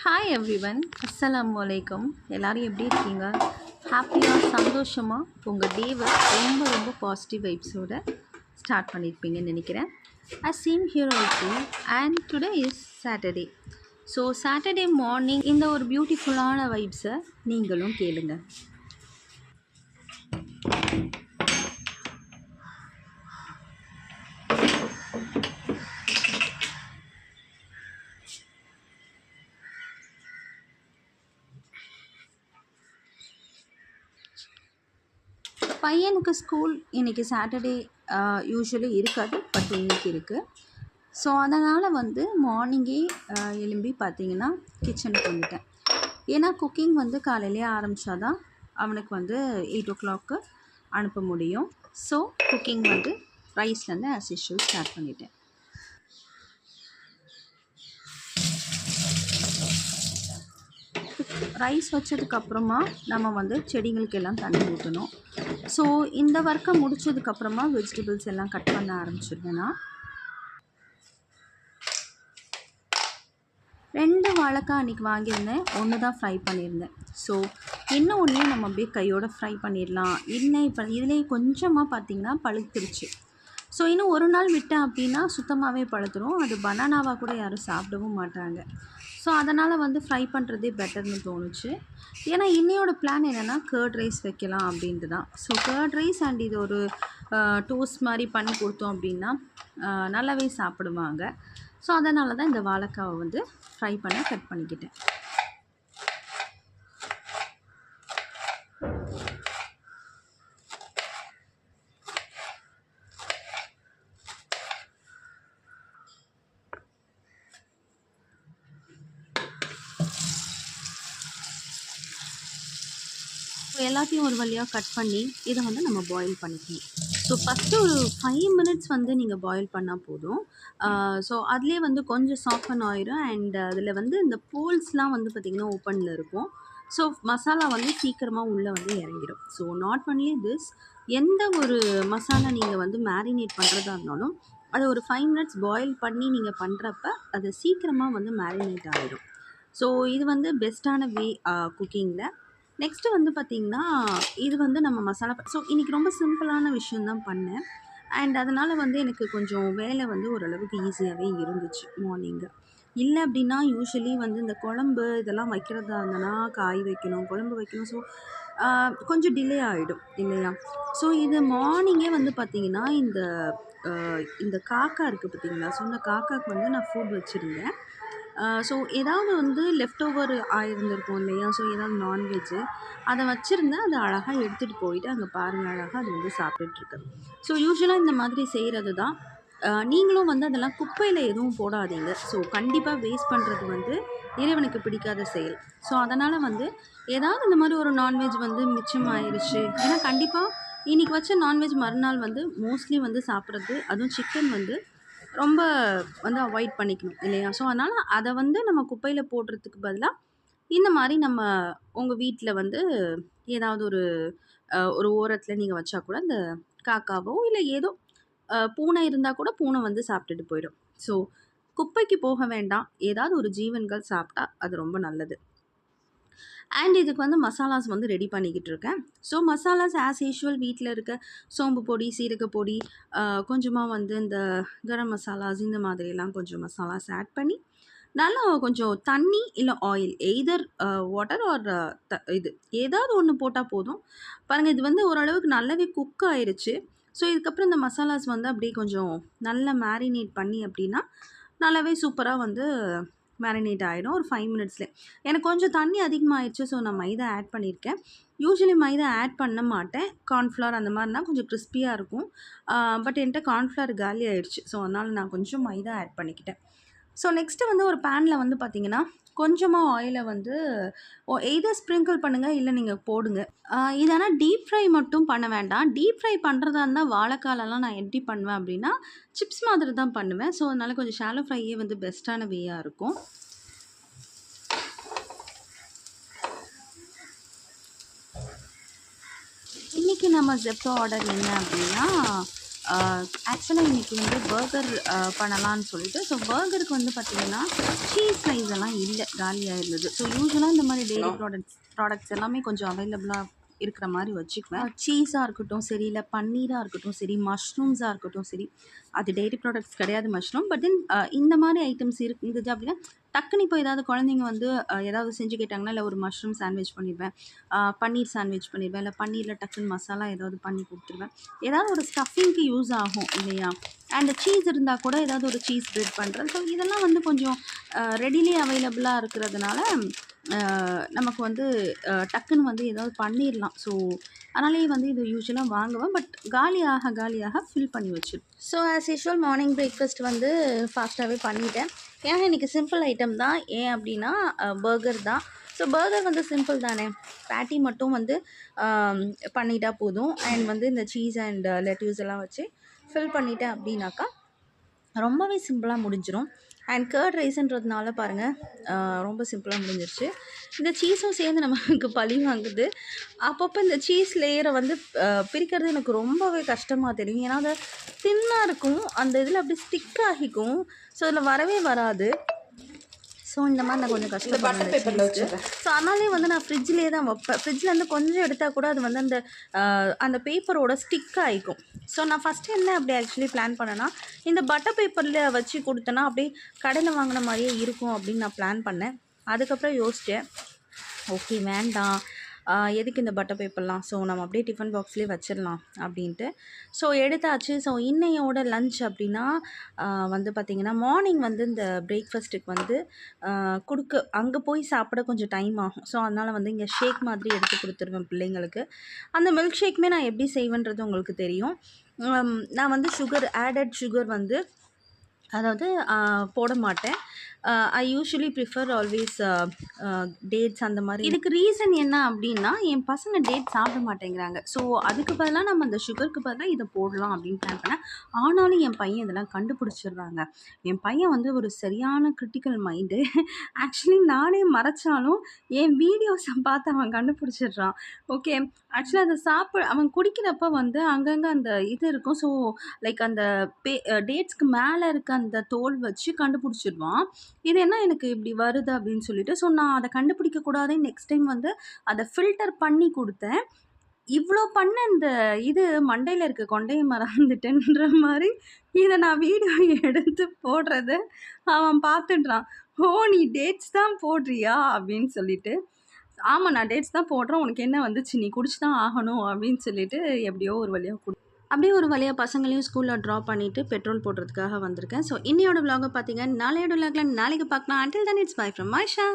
Hi everyone அஸ்ஸலாமு வலைக்கம் எல்லோரும் எப்படி இருக்கீங்க? ஹாப்பியாக சந்தோஷமாக உங்கள் டேவை ரொம்ப ரொம்ப பாசிட்டிவ் வைப்ஸோட ஸ்டார்ட் பண்ணியிருப்பீங்கன்னு நினைக்கிறேன். I seem here also and today is Saturday so Saturday morning இந்த ஒரு பியூட்டிஃபுல்லான வைப்ஸை நீங்களும் கேளுங்கள் பையனுக்கு ஸ்கூல் இன்றைக்கி சாட்டர்டே யூஸ்வலி இருக்காது பட் இன்றைக்கி இருக்குது ஸோ அதனால் வந்து மார்னிங்கே எழும்பி பார்த்தீங்கன்னா கிச்சனுக்கு வந்துட்டேன். ஏன்னா குக்கிங் வந்து காலையிலே ஆரம்பித்தா தான் அவனுக்கு வந்து எயிட் ஓ கிளாக்கு அனுப்ப முடியும். ஸோ குக்கிங் வந்து ரைஸ்லேருந்து ஆஸ் யூஷுவல் ஸ்டார்ட் பண்ணிட்டேன். ரைஸ் வச்சதுக்கப்புறமா நம்ம வந்து செடிகளுக்கு எல்லாம் தண்ணி ஊற்றணும் ஸோ இந்த ஒர்க்கை முடிச்சதுக்கப்புறமா வெஜிடபிள்ஸ் எல்லாம் கட் பண்ண ஆரம்பிச்சிருவேன்? ரெண்டு வாழைக்காய் அன்றைக்கி வாங்கியிருந்தேன். ஒன்று தான் ஃப்ரை பண்ணியிருந்தேன். ஸோ இன்னும் ஒன்றையும் நம்ம அப்படியே கையோடு ஃப்ரை பண்ணிடலாம். இன்னும் இப்போ இதுலேயே கொஞ்சமாக பார்த்திங்கன்னா பழுத்துருச்சு ஸோ இன்னும் ஒரு நாள் விட்டேன் அப்படின்னா சுத்தமாகவே பழுத்துரும். அது பனானாவாக கூட யாரும் சாப்பிடவும் மாட்டாங்க ஸோ அதனால் வந்து ஃப்ரை பண்ணுறதே பெட்டர்னு தோணுச்சு. ஏன்னா இன்னையோட பிளான் என்னென்னா கேர்ட் ரைஸ் வைக்கலாம் அப்படின்ட்டு தான் ஸோ கேர்ட் ரைஸ் அண்ட் இது ஒரு டோஸ்ட் மாதிரி பண்ணி கொடுத்தோம் அப்படின்னா நல்லாவே சாப்பிடுவாங்க. ஸோ அதனால தான் இந்த வாழைக்காவை வந்து ஃப்ரை பண்ண கட் பண்ணிக்கிட்டேன். எல்லாத்தையும் ஒரு வழியாக கட் பண்ணி இதை வந்து நம்ம பாயில் பண்ணிக்கணும். ஸோ ஃபஸ்ட்டு ஒரு ஃபைவ் மினிட்ஸ் வந்து நீங்கள் பாயில் பண்ணால் போதும். ஸோ அதுலேயே வந்து கொஞ்சம் சாஃப்டன் ஆயிரும். அண்ட் அதில் வந்து இந்த போல்ஸ்லாம் வந்து பார்த்திங்கன்னா ஓப்பனில் இருக்கும். ஸோ மசாலா வந்து சீக்கிரமாக உள்ளே வந்து இறங்கிடும் ஸோ நாட் ஒன்லி திஸ் எந்த ஒரு மசாலா நீங்கள் வந்து மேரினேட் பண்ணுறதா இருந்தாலும் அதை ஒரு ஃபைவ் மினிட்ஸ் பாயில் பண்ணி நீங்கள் பண்ணுறப்ப அது சீக்கிரமாக வந்து மேரினேட் ஆகிடும் ஸோ இது வந்து பெஸ்ட்டான வே குக்கிங்கில் நெக்ஸ்ட்டு வந்து பார்த்திங்கன்னா இது வந்து நம்ம மசாலா ஸோ இன்றைக்கி ரொம்ப சிம்பிளான விஷயந்தான் பண்ணேன். அண்ட் அதனால் வந்து எனக்கு கொஞ்சம் வேலை வந்து ஓரளவுக்கு ஈஸியாகவே இருந்துச்சு மார்னிங்கு இல்லை அப்படின்னா யூஸ்வலி வந்து இந்த குழம்பு இதெல்லாம் வைக்கிறதா இருந்தனா காய் வைக்கணும் குழம்பு வைக்கணும். ஸோ கொஞ்சம் டிலே ஆகிடும் இல்லையா? ஸோ இது மார்னிங்கே வந்து பார்த்திங்கன்னா இந்த இந்த காக்கா இருக்குது பார்த்தீங்களா ஸோ இந்த காக்காவுக்கு வந்து நான் ஃபுட் வச்சுருந்தேன். ஸோ ஏதாவது வந்து லெஃப்ட் ஓவர் ஆயிருந்திருக்கும் இல்லையா? ஸோ ஏதாவது நான்வெஜ்ஜு அதை வச்சுருந்தேன் அதை அழகாக எடுத்துகிட்டு போயிட்டு அங்கே பாருங்கள் அழகாக அது வந்து சாப்பிட்டுட்ருக்கு ஸோ யூஸ்வலாக இந்த மாதிரி செய்கிறது தான். நீங்களும் வந்து அதெல்லாம் குப்பையில் எதுவும் போடாதீங்க. ஸோ கண்டிப்பாக வேஸ்ட் பண்ணுறது வந்து இறைவனுக்கு பிடிக்காத செயல். ஸோ அதனால் வந்து ஏதாவது இந்த மாதிரி ஒரு நான்வெஜ் வந்து மிச்சம் ஆயிடுச்சு ஏன்னா கண்டிப்பாக இன்றைக்கி வச்ச நான்வெஜ் மறுநாள் வந்து மோஸ்ட்லி வந்து சாப்பிட்றது அதுவும் சிக்கன் வந்து ரொம்ப வந்து அவாய்ட் பண்ணிக்கணும் இல்லையா? ஸோ அதனால் அதை வந்து நம்ம குப்பையில் போடுறதுக்கு பதிலாக இந்த மாதிரி நம்ம உங்கள் வீட்டில் வந்து ஏதாவது ஒரு ஒரு ஓரத்தில் நீங்கள் வச்சா கூட அந்த காக்காவோ இல்லை ஏதோ பூனை இருந்தால் கூட பூனை வந்து சாப்பிட்டுட்டு போயிடும். ஸோ குப்பைக்கு போக வேண்டாம். ஏதாவது ஒரு ஜீவன்கள் சாப்பிட்டா அது ரொம்ப நல்லது. அண்ட் இதுக்கு வந்து மசாலாஸ் வந்து ரெடி பண்ணிக்கிட்டு இருக்கேன் ஸோ மசாலாஸ் ஆஸ் யூஷுவல் வீட்டில் இருக்க சோம்பு பொடி சீரக பொடி கொஞ்சமாக வந்து இந்த கரம் மசாலாஸ் இந்த மாதிரிலாம் கொஞ்சம் மசாலாஸ் ஆட் பண்ணி நல்லா கொஞ்சம் தண்ணி இல்லை oil either water or the இது ஏதாவது ஒன்று போட்டால் போதும். பாருங்கள் இது வந்து ஓரளவுக்கு நல்லாவே குக் ஆயிடுச்சு ஸோ இதுக்கப்புறம் இந்த மசாலாஸ் வந்து அப்படியே கொஞ்சம் நல்லா மேரினேட் பண்ணி அப்படின்னா நல்லாவே சூப்பராக வந்து மேரினேட் ஆகிடும் ஒரு ஃபைவ் மினிட்ஸ்லேயே எனக்கு கொஞ்சம் தண்ணி அதிகமாகிடுச்சு ஸோ நான் மைதா ஆட் பண்ணியிருக்கேன். யூஸ்வலி மைதா ஆட் பண்ண மாட்டேன். கார்ன்ஃப்ளவர் அந்த மாதிரினா கொஞ்சம் கிறிஸ்பியாக இருக்கும். பட் என்கிட்ட கார்ன்ஃப்ளவர் காலி ஆயிடுச்சு ஸோ அதனால் நான் கொஞ்சம் மைதா ஆட் பண்ணிக்கிட்டேன். ஸோ நெக்ஸ்ட்டு வந்து ஒரு பேனில் வந்து பார்த்தீங்கன்னா கொஞ்சமாக ஆயிலை வந்து எய்தர் ஸ்ப்ரிங்கிள் பண்ணுங்கள் இல்லை நீங்கள் போடுங்க. இதனால் டீப் ஃப்ரை மட்டும் பண்ண வேண்டாம். டீப் ஃப்ரை பண்ணுறதா இருந்தால் வாழைக்காலெல்லாம் நான் எப்படி பண்ணுவேன் அப்படின்னா சிப்ஸ் மாதிரி தான் பண்ணுவேன். ஸோ அதனால் கொஞ்சம் ஷாலோ ஃப்ரையே வந்து பெஸ்ட்டான வேயாக இருக்கும். இன்றைக்கி நம்ம ஜெப்டோ ஆர்டர் என்ன அப்படின்னா ஆக்சுவலாக இன்றைக்கி வந்து பர்கர் பண்ணலான்னு சொல்லிட்டு ஸோ பர்கருக்கு வந்து பார்த்திங்கன்னா சீஸ் ரைஸ் எல்லாம் இல்லை காலியாக இருந்தது ஸோ யூஸ்வலாக இந்த மாதிரி டெய்லி ப்ராடக்ட்ஸ் ப்ராடக்ட்ஸ் எல்லாமே கொஞ்சம் அவைலபிளாக இருக்கிற மாதிரி வச்சுக்குவேன். சீஸாக இருக்கட்டும் சரி இல்லை பன்னீராக இருக்கட்டும் சரி மஷ்ரூம்ஸாக இருக்கட்டும் சரி அது டெய்ரி ப்ராடக்ட்ஸ் கிடையாது மஷ்ரூம் பட் தென் இந்த மாதிரி ஐட்டம்ஸ் இருந்தது அப்படின்னா டக்குன்னு இப்போ ஏதாவது குழந்தைங்க வந்து ஏதாவது செஞ்சு கேட்டாங்கன்னா இல்லை ஒரு மஷ்ரூம் சாண்ட்விச் பண்ணிடுவேன் பன்னீர் சாண்ட்விச் பண்ணிடுவேன் இல்லை பன்னீரில் டக்குன்னு மசாலா ஏதாவது பண்ணி கொடுத்துருவேன். ஏதாவது ஒரு ஸ்டஃபிங்க்கு யூஸ் ஆகும் இல்லையா? அண்ட் சீஸ் இருந்தால் கூட ஏதாவது ஒரு சீஸ் ப்ரெட் பண்ணுறேன் ஸோ இதெல்லாம் வந்து கொஞ்சம் ரெடிலி அவைலபிளாக இருக்கிறதுனால நமக்கு வந்து டக்குன்னு வந்து ஏதாவது பண்ணிடலாம் ஸோ அதனாலேயே வந்து இது யூஸ்வலாக வாங்குவேன். பட் காலியாக காலியாக ஃபில் பண்ணி வச்சிருப்பேன் so as usual morning breakfast வந்து ஃபாஸ்ட்டாகவே பண்ணிட்டேன். ஏன்னா இன்றைக்கி சிம்பிள் ஐட்டம் தான்? ஏன் அப்படின்னா பர்கர் தான். ஸோ பர்கர் வந்து சிம்பிள் தானே? பேட்டி மட்டும் வந்து பண்ணிட்டா போதும். அண்ட் வந்து இந்த சீஸ் அண்ட் லெட்யூஸ் எல்லாம் வச்சு ஃபில் பண்ணிட்டேன் அப்படின்னாக்கா ரொம்பவே சிம்பிளாக முடிஞ்சிடும் அண்ட் கேர்ட் ரைஸ்ன்றதுனால பாருங்கள் ரொம்ப சிம்பிளாக முடிஞ்சிருச்சு. இந்த சீஸும் சேர்ந்து நமக்கு பழி வாங்குது. அப்பப்போ இந்த சீஸ் லேயரை வந்து பிரிக்கிறது எனக்கு ரொம்பவே கஷ்டமாக தெரியும். ஏன்னா அதை தின்னாக இருக்கும் அந்த இதில் அப்படி ஸ்டிக் ஆகிக்கும். ஸோ அதில் வரவே வராது. ஸோ இந்த மாதிரி நான் கொஞ்சம் கஷ்டப்படுறேன் ஸோ அதனாலே வந்து நான் ஃப்ரிட்ஜ்லேயே தான் வைப்பேன். ஃப்ரிட்ஜ்லேருந்து கொஞ்சம் எடுத்தால் கூட அது வந்து அந்த அந்த பேப்பரோட ஸ்டிக் ஆகிக்கும் ஸோ நான் ஃபஸ்ட்டு என்ன அப்படி ஆக்சுவலி பிளான் பண்ணேன்னா இந்த பட்டர் பேப்பரில் வச்சு கொடுத்தேன்னா அப்படியே கடையில் வாங்கின மாதிரியே இருக்கும் அப்படின்னு நான் பிளான் பண்ணேன். அதுக்கப்புறம் யோசித்தேன் ஓகே வேண்டாம். எதுக்கு இந்த பட்டர் பேப்பர்லாம்? ஸோ நம்ம அப்படியே டிஃபன் பாக்ஸ்லேயே வச்சிடலாம் அப்படின்ட்டு. ஸோ எடுத்தாச்சு. ஸோ இன்னையோட லஞ்ச் அப்படின்னா வந்து பார்த்திங்கன்னா மார்னிங் வந்து இந்த பிரேக்ஃபாஸ்ட்டுக்கு வந்து கொடுக்க அங்கே போய் சாப்பிட கொஞ்சம் டைம் ஆகும். ஸோ அதனால் வந்து இங்கே ஷேக் மாதிரி எடுத்து கொடுத்துருவேன் பிள்ளைங்களுக்கு. அந்த மில்க் ஷேக்குமே நான் எப்படி செய்வேன்றது உங்களுக்கு தெரியும். நான் வந்து சுகர் ஆடட் சுகர் வந்து அதாவது போட மாட்டேன். I usually prefer always dates அந்த மாதிரி. இதுக்கு ரீசன் என்ன அப்படின்னா என் பசங்க டேட் சாப்பிட மாட்டேங்கிறாங்க. ஸோ அதுக்கு பதிலாக நம்ம அந்த சுகருக்கு பதிலாக இதை போடலாம் அப்படின்னு பிளான் பண்ணேன் ஆனாலும் என் பையன் இதெல்லாம் கண்டுபிடிச்சிடுறாங்க. என் பையன் வந்து ஒரு சரியான கிரிட்டிக்கல் மைண்டு ஆக்சுவலி நானே மறைச்சாலும் என் வீடியோஸை பார்த்து அவன் கண்டுபிடிச்சிடுறான். ஓகே ஆக்சுவலாக அதை சாப்பிட அவன் குடிக்கிறப்ப வந்து அங்கங்கே அந்த இது இருக்கும். ஸோ லைக் அந்த பே uh, டேட்ஸ்க்கு மேலே இருக்க அந்த தோல் வச்சு கண்டுபிடிச்சிடுவான். இது என்ன எனக்கு இப்படி வருது அப்படின்னு சொல்லிட்டு ஸோ நான் அதை கண்டுபிடிக்க நெக்ஸ்ட் டைம் வந்து அதை ஃபில்டர் பண்ணி கொடுத்தேன். இவ்வளோ பண்ண இந்த இது மண்டையில் இருக்க கொண்டையை மறந்துட்டேன்ற மாதிரி இதை நான் வீடியோ எடுத்து போடுறத அவன் பார்த்துட்றான். ஓ நீ டேட்ஸ் தான் போடுறியா அப்படின்னு சொல்லிட்டு ஆமாம் நான் டேட்ஸ் தான் போடுறேன் உனக்கு என்ன வந்துச்சு? நீ குடிச்சு தான் ஆகணும் அப்படின்னு சொல்லிட்டு எப்படியோ ஒரு வழியாக குடி அப்படியே ஒரு வழியாக பசங்களையும் ஸ்கூலில் ட்ராப் பண்ணிவிட்டு பெட்ரோல் போடுறதுக்காக வந்திருக்கேன். ஸோ இன்னையோட விலாகை பார்த்தீங்கன்னா பார்த்தீங்க. நாளையோட vlog-ல நாளைக்கு பார்க்கலாம். Until then it's bye from Masha